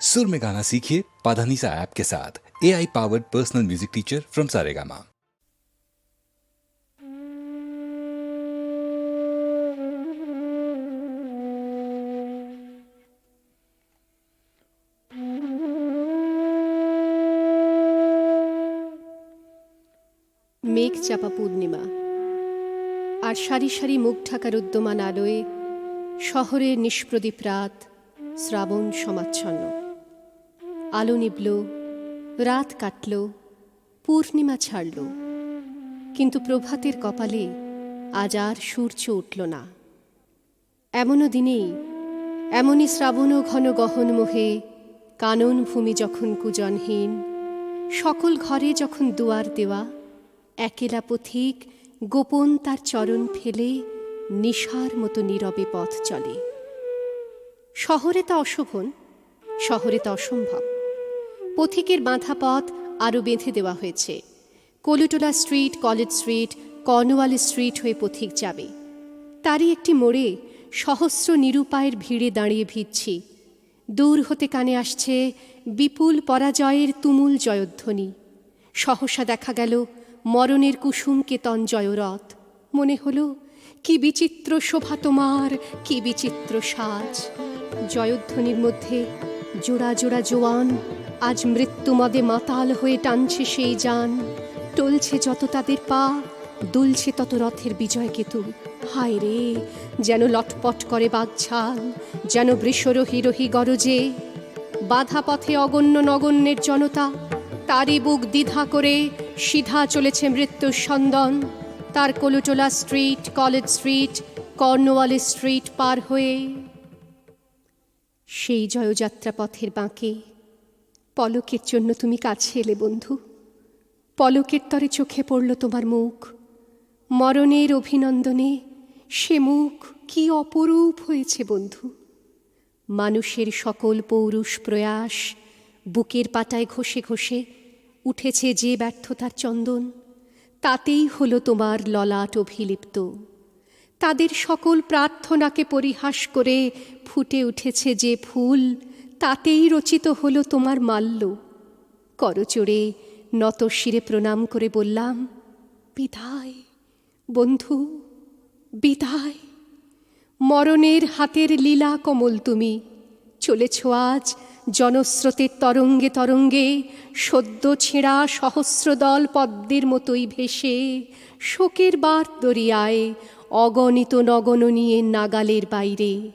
सुर में गाना सीखिए पाधानीसा ऐप के साथ A I powered personal music teacher from Saregama মেঘ চাপা পূর্ণিমা আর সারি সারি মুখ ঢাকার উদ্যমান আলোয় শহরের নিষ্প্রদীপ রাত শ্রাবণ সমাচ্ছন্ন আলো নিবল, রাত কাটল, পূর্ণিমা ছাড়ল। কিন্তু প্রভাতের কপালে আজ আর সূর্য উঠল না। এমনও দিনেই, এমনই শ্রাবণ ঘন গহন মোহে কানন ভূমি যখন কুজনহীন, সকল ঘরে যখন দুয়ার দেওয়া, একেলা পথিক গোপন তার চরণ ফেলে নিশার মতো নীরবে পথ চলে। শহরে তা অশোভন, শহরে তা অসম্ভব। পথিকের বাঁধা পথ আরও বেঁধে দেওয়া হয়েছে। Colootola street, college street Cornwallis street হয়ে পথিক যাবে। তারই একটি মোড়ে সহস্র নিরুপায়ের ভিড়ে দাঁড়িয়ে ভিড়ছি দূর হতে কানে আসছে বিপুল পরাজয়ের তুমুল জয়ধ্বনি। সহসা দেখা গেল মরণের কুসুম কেতন জয়রথ মনে হলো, কি বিচিত্র শোভা তোমার, কি বিচিত্র সাজ। জয়ধ্বনির মধ্যে জোড়া জোড়া জোয়ান আজ মৃত্যুমদে মাতাল হয়ে টানছে সেই যান। টলছে যত তাদের পা, দুলছে তত রথের বিজয় কেতু। হায় রে, যেন লটপট করে বাগঝাল যেন বৃষরহি রহি গরজে। বাধা পথে অগণ্য নগণ্যের জনতা, তারই বুক দ্বিধা করে সিধা চলেছে মৃত্যুর সন্দন তার Colootola street, college street, Cornwallis street পার হয়ে সেই জয়যাত্রা পথের বাঁকে পলকের জন্য তুমি কাছে এলে, বন্ধু। পলকের তরে চোখে পড়ল তোমার মুখ। মরণের অভিনন্দনে সে মুখ কি অপরূপ হয়েছে, বন্ধু। মানুষের সকল পৌরুষ প্রয়াস বুকের পাটায় ঘষে ঘষে উঠেছে যে ব্যর্থতার চন্দন, তাতেই হলো তোমার ললাট অভিলিপ্ত। তাদের সকল প্রার্থনাকে পরিহাস করে ফুটে উঠেছে যে ফুল তাতেই রচিত হলো তোমার মাল্য। করচড়ে নত শিরে প্রণাম করে বললাম, বিদায়, বন্ধু, বিদায়। মরণের হাতের লীলা কমল তুমি। চলেছ আজ জনস্রোতের তরঙ্গে তরঙ্গে, সদ্য ছেঁড়া সহস্রদল পদ্মের মতোই ভেসে, শোকের বার দরিয়ায়, অগণিত নগণ নিয়ে নাগালের বাইরে।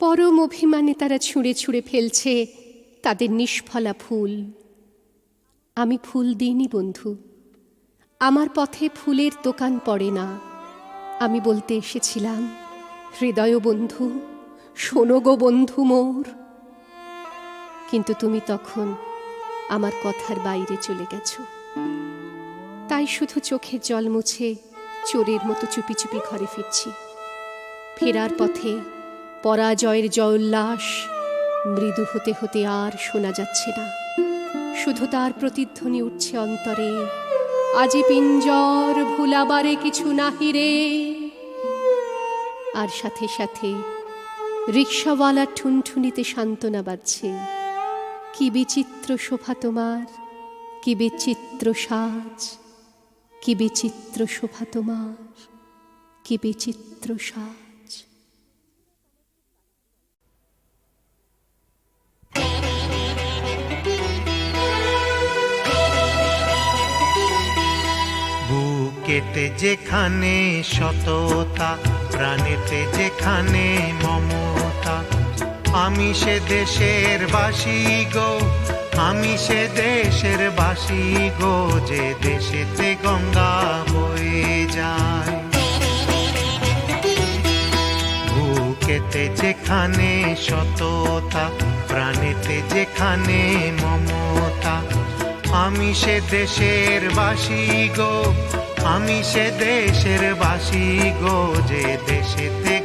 পরম অভিমানে তারা ছুঁড়ে ছুঁড়ে ফেলছে তাদের নিষ্ফলা ফুল। আমি ফুল দিইনি বন্ধু। আমার পথে ফুলের দোকান পড়ে না। আমি বলতে এসেছিলাম, হৃদয় বন্ধু, শোনো গো বন্ধু মোর। কিন্তু তুমি তখন আমার কথার বাইরে চলে গেছো। তাই শুধু চোখের জল মুছে চোরের মতো চুপি চুপি ঘরে ফিরছি। ফেরার পথে পরাজয়ের জয়োল্লাস, মৃদু হতে হতে আর শোনা যাচ্ছে না। শুধু তার প্রতিধ্বনি উঠছে অন্তরে, আজি পিঞ্জর ভুলাবারে কিছু নাহিরে আর সাথে সাথে রিক্সাওয়ালা ঠুনঠুনিতে সান্ত্বনা বাজছে, কি বিচিত্র শোভা তোমার, কি বিচিত্র সাজ, কি বিচিত্র শোভা তোমার, কি বিচিত্র সাজ। বুকেতে যেখানে সততা, প্রাণেতে যেখানে মমতা। আমি সে দেশের বাসী গো, আমি সে দেশের বাসী গো, যে দেশেতে গঙ্গা বয়ে যায়। বুকেতে যেখানে সততা, প্রাণেতে যেখানে মমতা, আমি সে দেশের বাসী গো আমি সে দেশের বাসি গো যে দেশেতে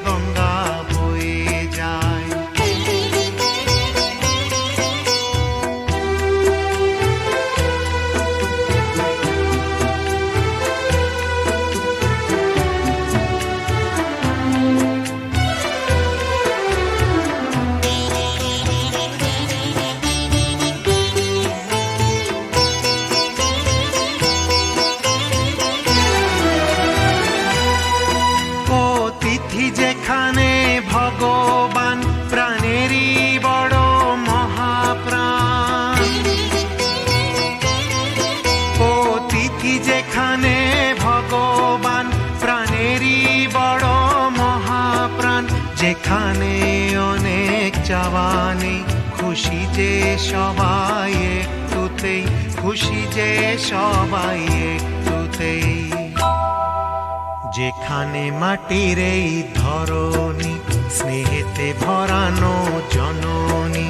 জীবনে ভগবান, প্রাণেরই বড় মহাপ্রাণ। যেখানে অনেক চাওয়ানি খুশি যে সবাই তুতেই খুশি যে সবাই তুতেই যেখানে মাটির এই ধরণী, স্নেহেতে ভরানো জননী,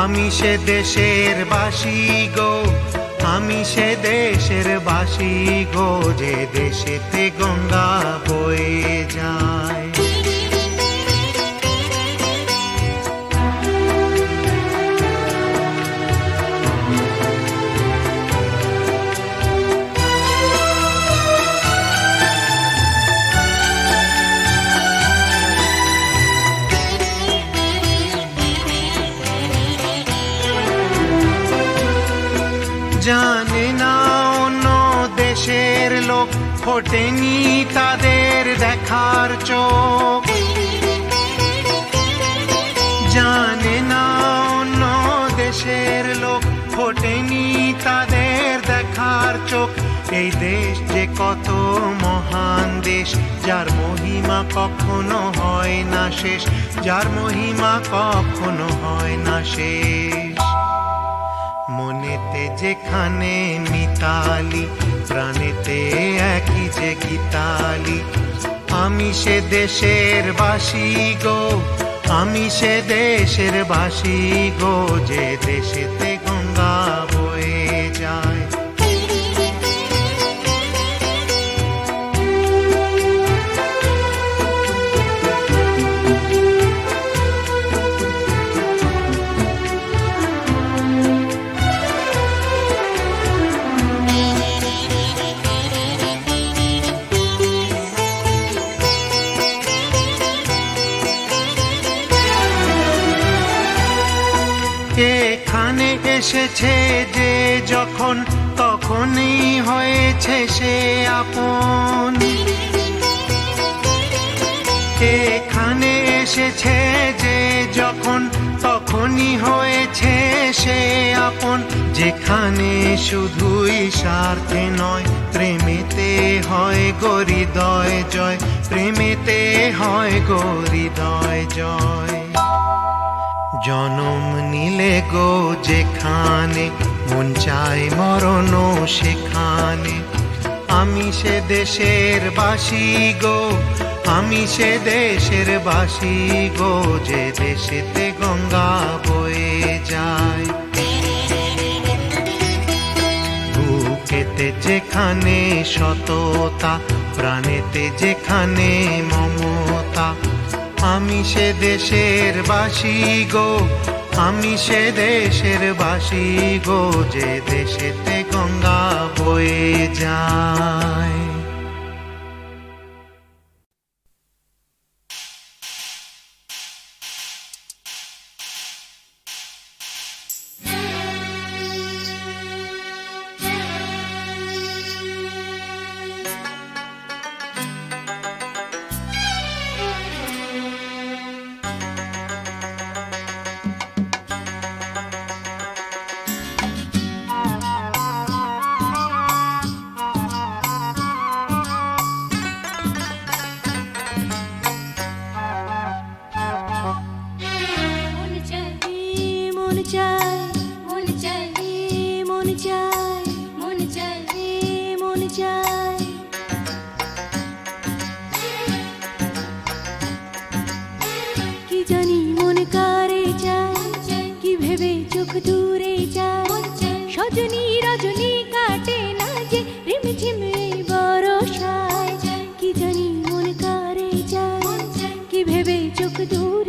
আমি সে দেশের বাসী গো আমি সে দেশের বাসি গো যে দেশেতে গঙ্গা বয়ে যায়। ফোটেনি তাদের দেখার চোখ। এই দেশ যে কত মহান দেশ, যার মহিমা কখনো হয় না শেষ, যার মহিমা কখনো হয় না শেষ। মনেতে যেখানে মিতালি, প্রাণেতে একই যে গীতালি। আমি সে দেশের বাসি গো, আমি সে দেশের বাসি গো, যে দেশেতে গঙ্গা বয়ে যখন তখনই হয়েছে সে আপন। এখানে এসেছে যে যখন তখনই হয়েছে সে আপন, যেখানে শুধুই স্বার্থে নয়, প্রেমেতে হয় গরিদয় জয়, প্রেমেতে হয় গরিদয় জয়। জনম নিলে গো যেখানে মন চায় মরণ সেখানে। আমি সে দেশের বাসি গো, আমি সে দেশের বাসি গো, যে দেশেতে গঙ্গা বয়ে যায়। বুকেতে যেখানে সততা, প্রাণেতে যেখানে মমতা, আমি সে দেশের বাসি গো আমি সে দেশের বাসী গো যে দেশেতে গঙ্গা বয়ে যায়। চোখ দূরে যায়। সজনী রজনী কাটে না যে রিমঝিম এই বরসায় কি জানি মন কারে যায়, কি ভেবে চোখ দূরে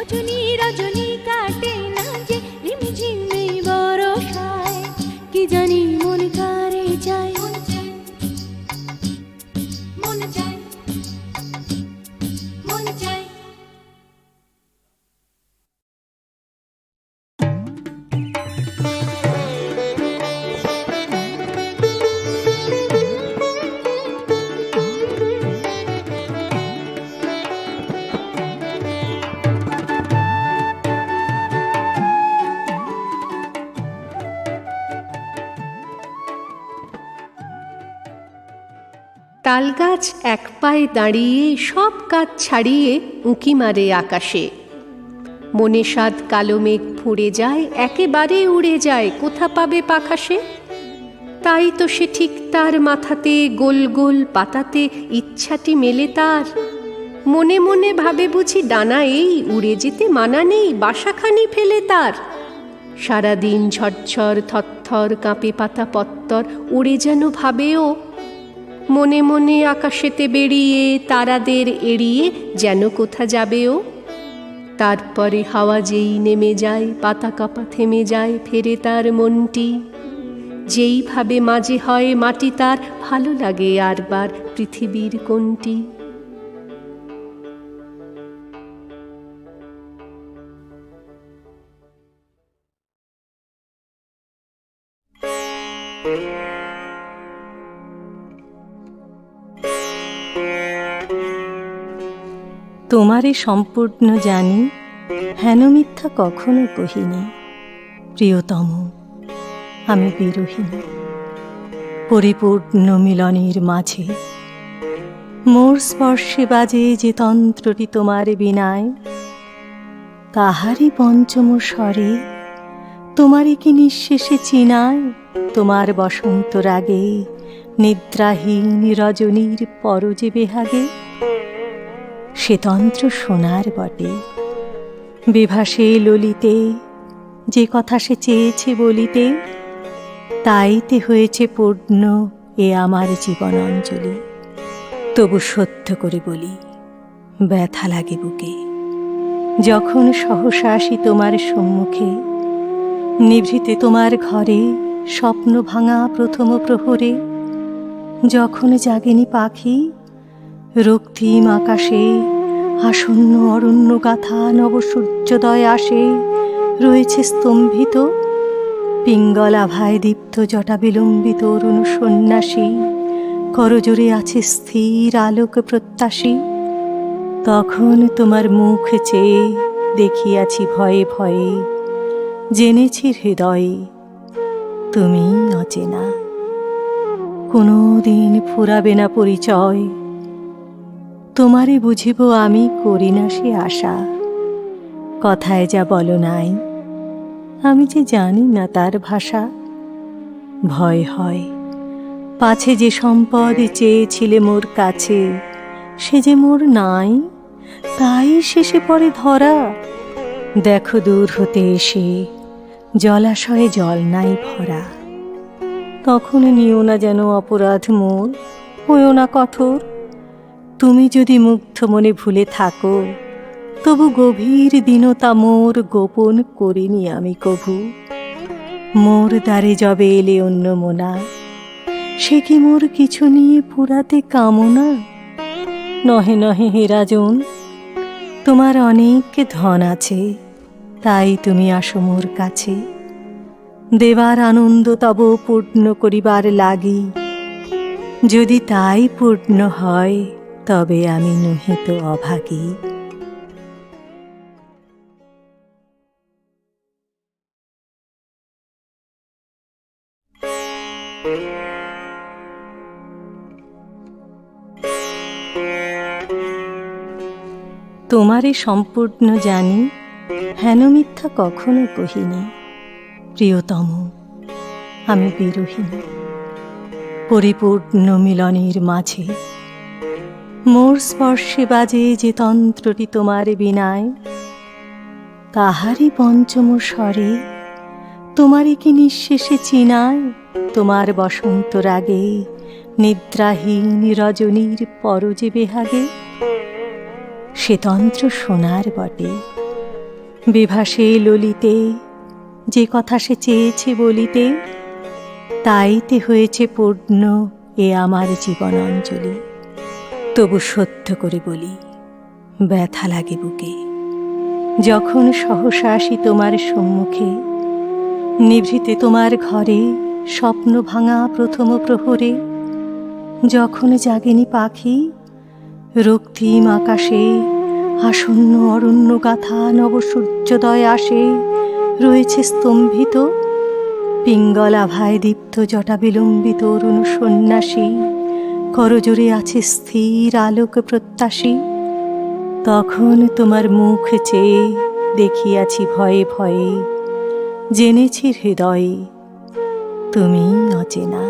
সজনী রজনী তালগাছ এক পায়ে দাঁড়িয়ে সব কাজ ছাড়িয়ে উঁকি মারে আকাশে। মনে সাদ কালো মেঘ ফুঁড়ে যায়, একেবারে উড়ে যায়, কোথা পাবে পাখাসে? তাই তো সে ঠিক তার মাথাতে গোল গোল পাতাতে ইচ্ছাটি মেলে তার। মনে মনে ভাবে বুঝি ডানা এই উড়ে যেতে মানা নেই, বাসাখানি ফেলে তার। সারাদিন ঝরঝর থরথর কাঁপে পাতা পত্তর, উড়ে যেন ভাবেও মনে মনে আকাশেতে বেরিয়ে তারাদের এড়িয়ে যেন কোথা যাবে ও তারপরে হাওয়া যেই নেমে যায় পাতা কাপা থেমে যায় ফেরে তার মনটি। যেইভাবে মাঝে হয় মাটি তার, ভালো লাগে আরবার পৃথিবীর কোনটি। তোমারে সম্পূর্ণ জানি, হেন মিথ্যা কখনো কহিনি। প্রিয়তম, আমি বিরোহিনী পরিপূর্ণ মিলনের মাঝে, মোর স্পর্শে বাজে যে তন্ত্রটি তোমার বিনায়, তাহারই পঞ্চম স্বরে তোমারই কি নিঃশেষে চিনায়, তোমার বসন্ত রাগে নিদ্রাহীন রজনীর পরজে বেহাগে সে তন্ত্র সোনার বটে। বিভাসে ললিতে যে কথা সে চেয়েছে বলিতে, তাইতে হয়েছে পূর্ণ এ আমার জীবন অঞ্জলি তবু সত্য করে বলি, ব্যথা লাগে বুকে। যখন সহসা আসি তোমার সম্মুখে, নিভৃতে তোমার ঘরে স্বপ্ন ভাঙা প্রথম প্রহরে, যখন জাগেনি পাখি রক্তিম আকাশে, আসন্ন অরণ্য গাথা নবসূর্যোদয় আসে, রয়েছে স্তম্ভিত, পিঙ্গলাভায় দীপ্ত জটা বিলম্বিত অরুণ সন্ন্যাসী করজোরে আছে স্থির আলোক প্রত্যাশী। তখন তোমার মুখ চেয়ে দেখিয়াছি ভয়ে ভয়ে, জেনেছি হৃদয়ে, তুমি অচেনা। কোনো দিন ফুরাবে না পরিচয় তোমারে বুঝিব আমি করি না সে আশা। কথায় যা বলো নাই, আমি যে জানি না তার ভাষা। ভয় হয়, পাছে যে সম্পদ চেয়েছিলে মোর কাছে, সে যে মোর নাই, তাই শেষে পরে ধরা। দেখো দূর হতে এসে, জলাশয়ে জল নাই ভরা। তখন নিও না যেন অপরাধ মোর, হইও না কঠোর। তুমি যদি মুগ্ধ মনে ভুলে থাকো, তবু গভীর দীনতা মোর গোপন করিনি আমি কভু। মোর দ্বারে যবে এলে অন্য মোনা, সে কি মোর কিছু নিয়ে পুরাতে কামনা? নহে নহে হে রাজন, তোমার অনেক ধন আছে, তাই তুমি আসো মোর কাছে। দেবার আনন্দ তব পূর্ণ করিবার লাগি, যদি তাই পূর্ণ হয় তবে আমি নহিত অভাগী। তোমারে সম্পূর্ণ জানি, হেন মিথ্যা কখনো কহিনি। প্রিয়তম, আমি বিরোহিনী পরিপূর্ণ মিলনের মাঝে মোর স্পর্শে বাজে যে তন্ত্রটি তোমার বিনায়, তাহারই পঞ্চম স্বরে তোমারই কি নিঃশেষে চিনায়, তোমার বসন্ত রাগে নিদ্রাহীন রজনীর পরজে বেহাগে? সে তন্ত্র সোনার বটে। বিভাসে ললিতে যে কথা সে চেয়েছে বলিতে, তাইতে হয়েছে পূর্ণ এ আমার জীবন অঞ্জলি তবু সত্য করে বলি, ব্যথা লাগে বুকে। যখন সহসা আসি তোমার সম্মুখে, নিভৃতে তোমার ঘরে, স্বপ্ন ভাঙা প্রথম প্রহরে, যখন জাগেনি পাখি, রক্তিম আকাশে, আসন্ন অরণ্য গাথা নবসূর্যোদয় আসে, রয়েছে স্তম্ভিত পিঙ্গলাভায় দীপ্ত জটা বিলম্বিত অরুণ সন্ন্যাসী। করজোরে আছে স্থির আলোক প্রত্যাশী। তখন তোমার মুখ চেয়ে দেখিয়াছি ভয়ে ভয়ে। জেনেছি হৃদয়ে, তুমি অচেনা।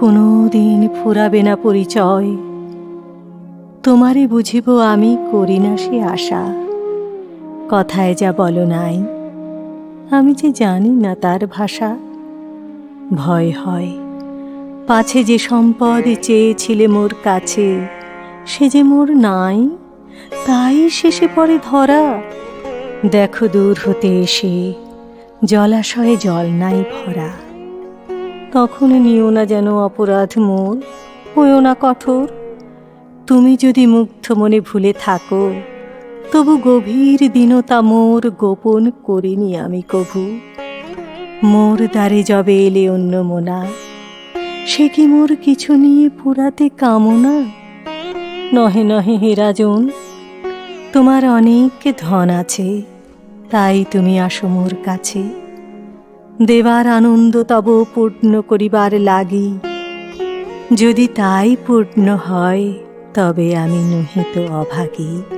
কোনো দিন ফুরাবে না পরিচয়। তোমারে বুঝিব আমি করি না সে আশা। কথায় যা বলো নাই, আমি যে জানি না তার ভাষা। ভয় হয়। পাছে যে সম্পদ চেয়েছিলে মোর কাছে, সে যে মোর নাই, তাই শেষে পরে ধরা। দেখো দূর হতে এসে জলাশয়ে জল নাই ভরা। তখন নিও না যেন অপরাধ মোর হইও না কঠোর। তুমি যদি মুগ্ধ মনে ভুলে থাকো, তবু গভীর দীনতা মোর গোপন করিনি আমি কভু। মোর দ্বারে যবে এলে অন্য মোনা। সে কি মোর কিছু নিয়ে পুরাতে কামনা? নহে নহে হে রাজন, তোমার অনেক ধন আছে, তাই তুমি আসো মোর কাছে। দেবার আনন্দ তব পূর্ণ করিবার লাগি। যদি তাই পূর্ণ হয়, তবে আমি নহিত অভাগী।